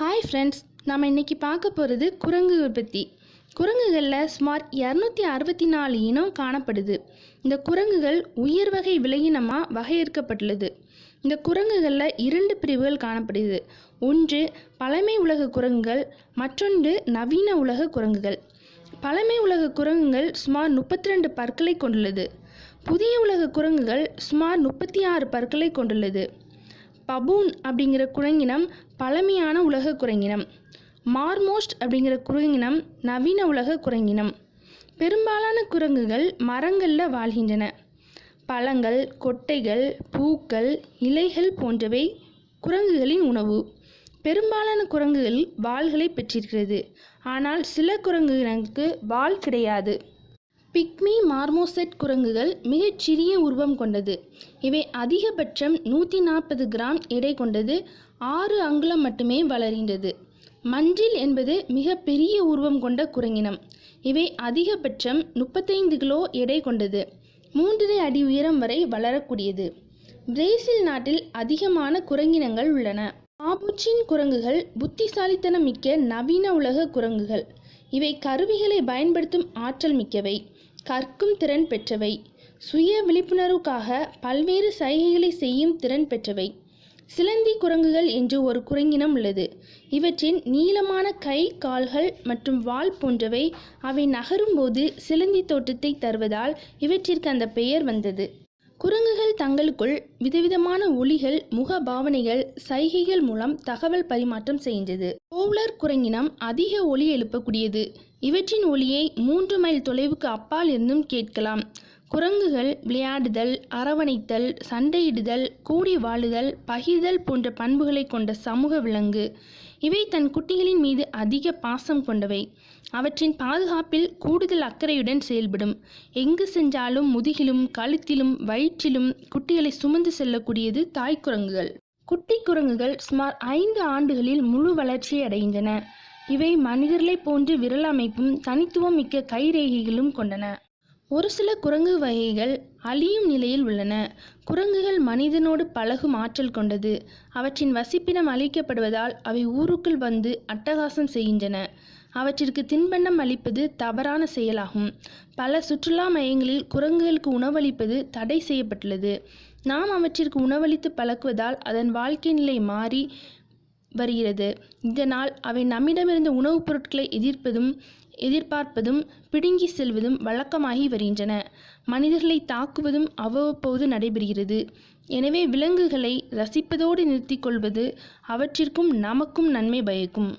Hi friends நம்ம இன்றைக்கி பார்க்க போகிறது குரங்குகள் பற்றி குரங்குகளில் சுமார் இரநூத்தி அறுபத்தி நாலு இனம் காணப்படுது. இந்த குரங்குகள் உயர் வகை விலையினமாக வகையறுக்கப்பட்டுள்ளது. இந்த குரங்குகளில் இரண்டு பிரிவுகள் காணப்படுது. ஒன்று பழமை உலக குரங்குகள் மற்றொன்று நவீன உலக குரங்குகள். பழமை உலக குரங்குகள் சுமார் முப்பத்தி ரெண்டு பற்களை கொண்டுள்ளது. புதிய உலக குரங்குகள் சுமார் முப்பத்தி ஆறு பற்களை கொண்டுள்ளது. பபூன் அப்படிங்கிற குரங்கினம் பழமையான உலக குரங்கினம். மார்மோஸ்ட் அப்படிங்கிற குரங்கினம் நவீன உலக குரங்கினம். பெரும்பாலான குரங்குகள் மரங்களில் வாழ்கின்றன. பழங்கள் கொட்டைகள் பூக்கள் இலைகள் போன்றவை குரங்குகளின் உணவு. பெரும்பாலான குரங்குகள் வாள்களை பெற்றிருக்கிறது. ஆனால் சில குரங்குகளுக்கு வால் கிடையாது. பிக்மி மார்மோசெட் குரங்குகள் மிகச் சிறிய உருவம் கொண்டது. இவை அதிகபட்சம் நூற்றி நாற்பது கிராம் எடை கொண்டது. ஆறு அங்குலம் மட்டுமே வளர்கின்றது. மஞ்சில் என்பது மிக பெரிய உருவம் கொண்ட குரங்கினம். இவை அதிகபட்சம் முப்பத்தைந்து கிலோ எடை கொண்டது. மூன்றரை அடி உயரம் வரை வளரக்கூடியது. பிரேசில் நாட்டில் அதிகமான குரங்கினங்கள் உள்ளன. ஆபுச்சின் குரங்குகள் புத்திசாலித்தனம் மிக்க நவீன உலக குரங்குகள். இவை கருவிகளை பயன்படுத்தும் ஆற்றல் மிக்கவை கற்கும் திறன் பெற்றவை. சுய விழிப்புணர்வுக்காக பல்வேறு சைகைகளை செய்யும் திறன் பெற்றவை. சிலந்தி குரங்குகள் என்று ஒரு குரங்கினம் உள்ளது. இவற்றின் நீளமான கை கால்கள் மற்றும் வால் போன்றவை அவை நகரும்போது சிலந்தி தோட்டத்தை தருவதால் இவற்றிற்கு அந்த பெயர் வந்தது. குரங்குகள் தங்களுக்குள் விதவிதமான ஒளிகள் முக பாவனைகள் சைகைகள் மூலம் தகவல் பரிமாற்றம் செய்கின்றது. கோவ்லர் குரங்கினம் அதிக ஒலி எழுப்பக்கூடியது. இவற்றின் ஒலியை மூன்று மைல் தொலைவுக்கு அப்பால் இருந்தும் கேட்கலாம். குரங்குகள் விளையாடுதல் அரவணைத்தல் சண்டையிடுதல் கூடி வாழுதல் பகிர்தல் போன்ற பண்புகளை கொண்ட சமூக விலங்கு. இவை தன் குட்டிகளின் மீது அதிக பாசம் கொண்டவை. அவற்றின் பாதுகாப்பில் கூடுதல் அக்கறையுடன் செயல்படும். எங்கு சென்றாலும் முதுகிலும் கழுத்திலும் வயிற்றிலும் குட்டிகளை சுமந்து செல்லக்கூடியது தாய் குரங்குகள். குட்டி குரங்குகள் சுமார் ஐந்து ஆண்டுகளில் முழு வளர்ச்சியை அடைகின்றன. இவை மனிதர்களைப் போன்று விரல் அமைப்பும் தனித்துவம் மிக்க கைரேகைகளும் கொண்டன. ஒரு சில குரங்கு வகைகள் அழியும் நிலையில் உள்ளன. குரங்குகள் மனிதனோடு பழகும் ஆற்றல் கொண்டது. அவற்றின் வசிப்பிடம் அழிக்கப்படுவதால் அவை ஊருக்குள் வந்து அட்டகாசம் செய்கின்றன. அவற்றிற்கு தின்பண்டம் அளிப்பது தவறான செயலாகும். பல சுற்றுலா மையங்களில் குரங்குகளுக்கு உணவளிப்பது தடை செய்யப்பட்டுள்ளது. நாம் அவற்றிற்கு உணவளித்து பழக்குவதால் அதன் வாழ்க்கை நிலை மாறி வருகிறது. இதனால் அவை நம்மிடமிருந்து உணவுப் பொருட்களை எதிர்ப்பதும் எதிர்பார்ப்பதும் பிடுங்கி செல்வதும் வழக்கமாகி வருகின்றன. மனிதர்களை தாக்குவதும் அவ்வப்போது நடைபெறுகிறது. எனவே விலங்குகளை ரசிப்பதோடு நிறுத்திக் கொள்வது அவற்றிற்கும் நமக்கும் நன்மை பயக்கும்.